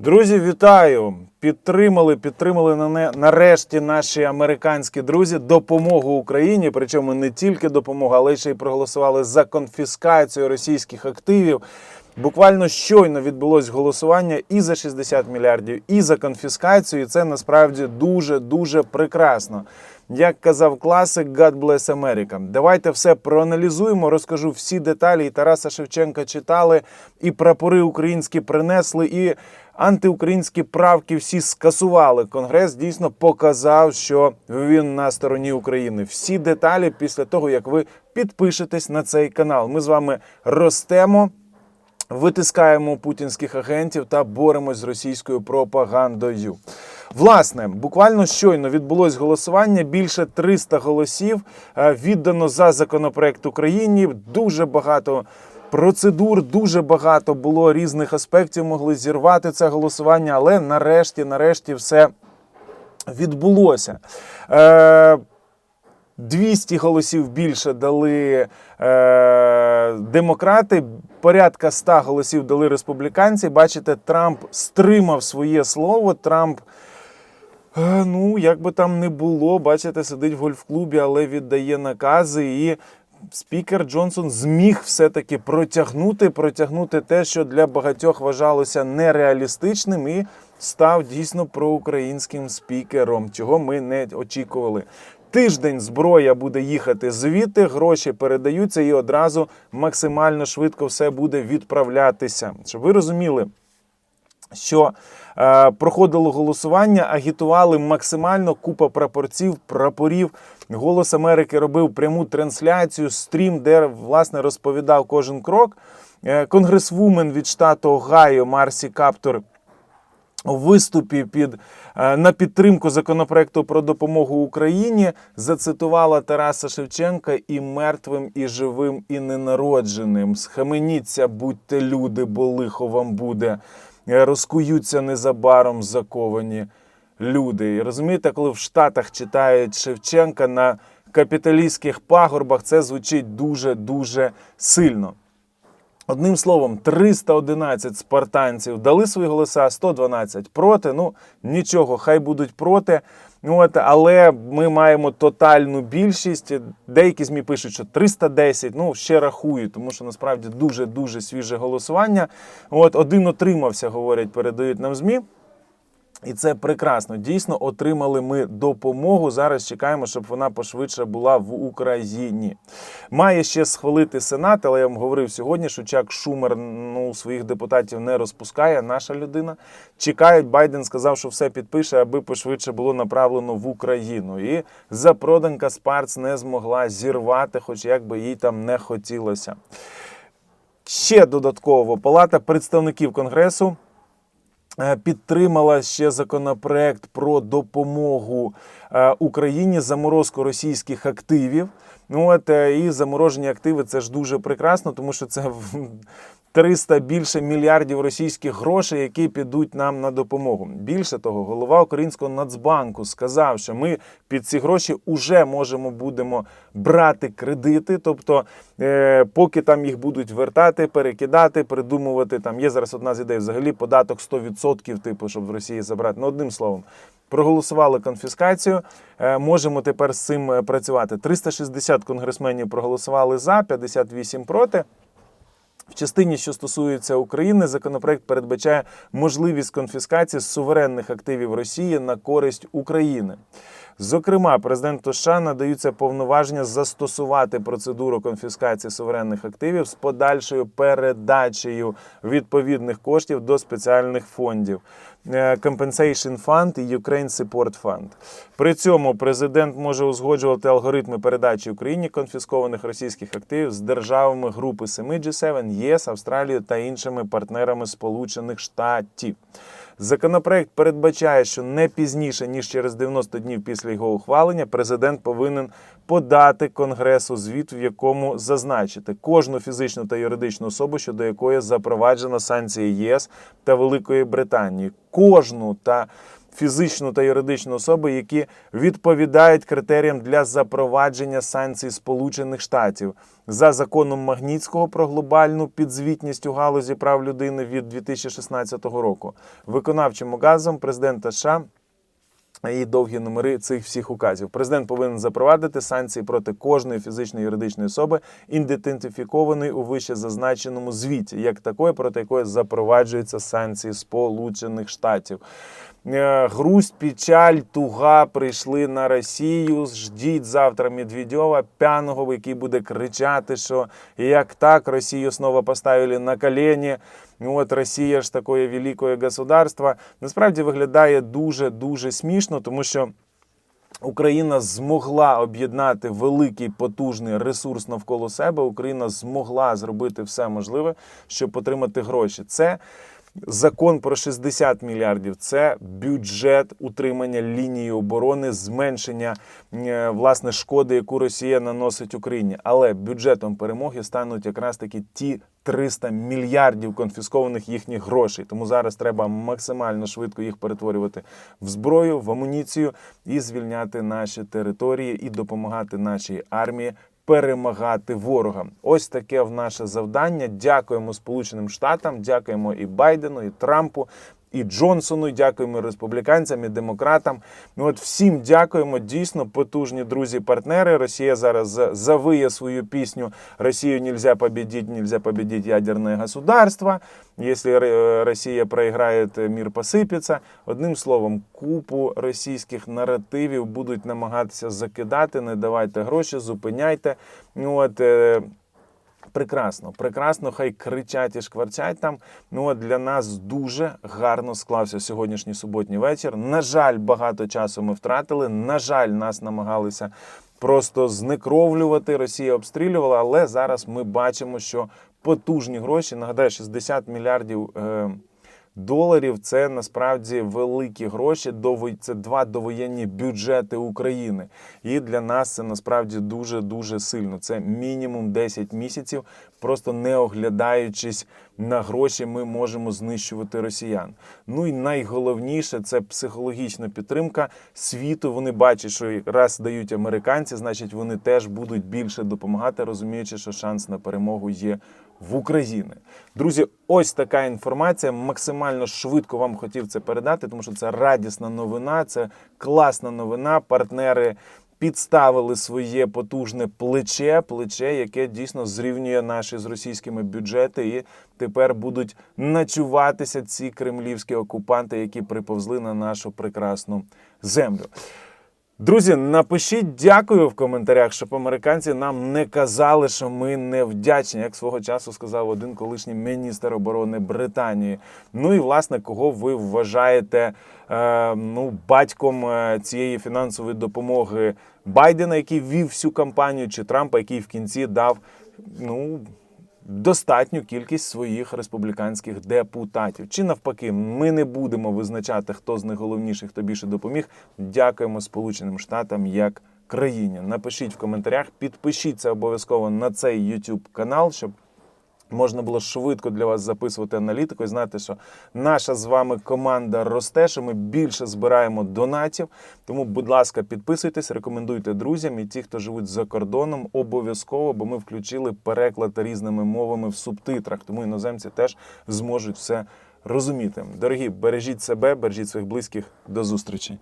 Друзі, вітаю! Підтримали, підтримали на не- нарешті наші американські друзі допомогу Україні. Причому не тільки допомогу, але ще й проголосували за конфіскацію російських активів. Буквально щойно відбулось голосування і за 60 мільярдів, і за конфіскацію. І це насправді дуже дуже прекрасно. Як казав класик, God bless America. Давайте все проаналізуємо, розкажу всі деталі. І Тараса Шевченка читали, і прапори українські принесли, і антиукраїнські правки всі скасували. Конгрес дійсно показав, що він на стороні України. Всі деталі після того, як ви підпишетесь на цей канал. Ми з вами ростемо. Витискаємо путінських агентів та боремось з російською пропагандою. Власне, буквально щойно відбулось голосування. Більше 300 голосів е, віддано за законопроект Україні. Дуже багато процедур, дуже багато було різних аспектів. Могли зірвати це голосування, але нарешті, нарешті, все відбулося. Е, 200 голосів більше дали е, демократи, порядка 100 голосів дали республіканці. Бачите, Трамп стримав своє слово. Трамп, е, ну, як би там не було, бачите, сидить в гольф-клубі, але віддає накази. І спікер Джонсон зміг все-таки протягнути, протягнути те, що для багатьох вважалося нереалістичним, і став дійсно проукраїнським спікером, чого ми не очікували. Тиждень зброя буде їхати звідти, гроші передаються і одразу максимально швидко все буде відправлятися. Щоб ви розуміли, що е, проходило голосування, агітували максимально купа прапорців, прапорів. Голос Америки робив пряму трансляцію, стрім, де власне розповідав кожен крок. Е, конгресвумен від штату Огайо Марсі Каптор у виступі під е, на підтримку законопроекту про допомогу Україні зацитувала Тараса Шевченка і мертвим, і живим, і ненародженим. Схаменіться, будьте люди, бо лихо вам буде. Розкуються незабаром заковані люди. І розумієте, коли в Штатах читають Шевченка на капіталістських пагорбах, це звучить дуже дуже сильно. Одним словом, 311 спартанців дали свої голоса, 112 проти. Ну нічого, хай будуть проти. От, але ми маємо тотальну більшість. Деякі змі пишуть, що 310, ну ще рахую, тому що насправді дуже дуже свіже голосування. От один отримався, говорять, передають нам змі. І це прекрасно. Дійсно, отримали ми допомогу. Зараз чекаємо, щоб вона пошвидше була в Україні. Має ще схвалити Сенат, але я вам говорив сьогодні, що Чак Шумер ну, своїх депутатів не розпускає. Наша людина. Чекають. Байден сказав, що все підпише, аби пошвидше було направлено в Україну. І запроданка Спарц не змогла зірвати, хоч як би їй там не хотілося. Ще додатково Палата представників Конгресу підтримала ще законопроект про допомогу е, Україні заморозку російських активів. Ну от е, і заморожені активи це ж дуже прекрасно, тому що це 300 більше мільярдів російських грошей, які підуть нам на допомогу. Більше того, голова Українського Нацбанку сказав, що ми під ці гроші вже можемо будемо брати кредити. Тобто, е, поки там їх будуть вертати, перекидати, придумувати. Там є зараз одна з ідей, взагалі податок 100%, типу, щоб в Росії забрати. Ну, одним словом. Проголосували конфіскацію. е, Можемо тепер з цим е, працювати. 360 конгресменів проголосували за, 58 проти. В частині, що стосується України, законопроект передбачає можливість конфіскації суверенних активів Росії на користь України. Зокрема, президенту США надаються повноваження застосувати процедуру конфіскації суверенних активів з подальшою передачею відповідних коштів до спеціальних фондів. е, Compensation Fund і Ukraine Support Fund. При цьому президент може узгоджувати алгоритми передачі Україні конфіскованих російських активів з державами групи 7 G7, ЄС, Австралією та іншими партнерами Сполучених Штатів. Законопроект передбачає, що не пізніше ніж через 90 днів після його ухвалення президент повинен подати Конгресу звіт, в якому зазначити кожну фізичну та юридичну особу, щодо якої запроваджена санкція ЄС та Великої Британії, кожну та фізичну та юридичну особу, які відповідають критеріям для запровадження санкцій Сполучених Штатів. За законом Магнітського про глобальну підзвітність у галузі прав людини від 2016 року, виконавчим указом президента США і довгі номери цих всіх указів. Президент повинен запровадити санкції проти кожної фізичної юридичної особи, ідентифікованої у вище зазначеному звіті, як такої, проти якої запроваджуються санкції Сполучених Штатів. Е, Грусть, печаль, туга прийшли на Росію. Ждіть завтра Медведєва, п'яного, який буде кричати, що як так Росію знову поставили на колені. Ну, От Росія ж таке велике государство. Насправді виглядає дуже дуже смішно, тому що. Україна змогла об'єднати великий потужний ресурс навколо себе. Україна змогла зробити все можливе, щоб отримати гроші. Це закон про 60 мільярдів. Це бюджет утримання лінії оборони, зменшення е, власне шкоди, яку Росія наносить Україні. Але бюджетом перемоги стануть якраз таки ті 300 мільярдів конфіскованих їхніх грошей. Тому зараз треба максимально швидко їх перетворювати в зброю, в амуніцію і звільняти наші території і допомагати нашій армії. Перемагати ворога, ось таке в наше завдання. Дякуємо Сполученим Штатам, дякуємо і Байдену, і Трампу, і Джонсону. Дякуємо республіканцям і демократам. Ну от всім дякуємо. Дійсно потужні друзі-партнери. Росія зараз за- завиє свою пісню Росію нельзя победить, нельзя победить ядерное государство. Если Р- Росія проіграє, мір посипеться. Одним словом, купу російських наративів будуть намагатися закидати. Не давайте гроші, зупиняйте. Ну от. Прекрасно, прекрасно, хай кричать і шкварчать там. Ну от для нас дуже гарно склався сьогоднішній суботній вечір. На жаль, багато часу ми втратили. На жаль, нас намагалися просто знекровлювати. Росія обстрілювала, але зараз ми бачимо, що потужні гроші. Нагадаю, 60 мільярдів. Е- доларів це насправді великі гроші. Це два довоєнні бюджети України. І для нас це насправді дуже дуже сильно. Це мінімум 10 місяців. Просто не оглядаючись на гроші, ми можемо знищувати росіян. Ну і найголовніше це психологічна підтримка світу. Вони бачать, що раз дають американці, значить вони теж будуть більше допомагати, розуміючи, що шанс на перемогу є в Україні. Друзі, ось така інформація. Максимально швидко вам хотів це передати, тому що це радісна новина, це класна новина. Партнери підставили своє потужне плече, плече, яке дійсно зрівнює наші з російськими бюджети, і тепер будуть начуватися ці кремлівські окупанти, які приповзли на нашу прекрасну землю. Друзі, напишіть дякую в коментарях, щоб американці нам не казали, що ми не вдячні, як свого часу сказав один колишній міністр оборони Британії. Ну і власне, кого ви вважаєте е, ну, батьком е, цієї фінансової допомоги Байдена, який вів всю кампанію, чи Трампа, який в кінці дав ну. Достатню кількість своїх республіканських депутатів. Чи навпаки, ми не будемо визначати, хто з них головніший, хто більше допоміг. Дякуємо Сполученим Штатам як країні. Напишіть в коментарях, підпишіться обов'язково на цей YouTube канал, щоб можна було швидко для вас записувати аналітику і знати, що наша з вами команда росте, що ми більше збираємо донатів. Тому, будь ласка, підписуйтесь, рекомендуйте друзям і ті, хто живуть за кордоном, обов'язково, бо ми включили переклад різними мовами в субтитрах, тому іноземці теж зможуть все розуміти. Дорогі, бережіть себе, бережіть своїх близьких. До зустрічі.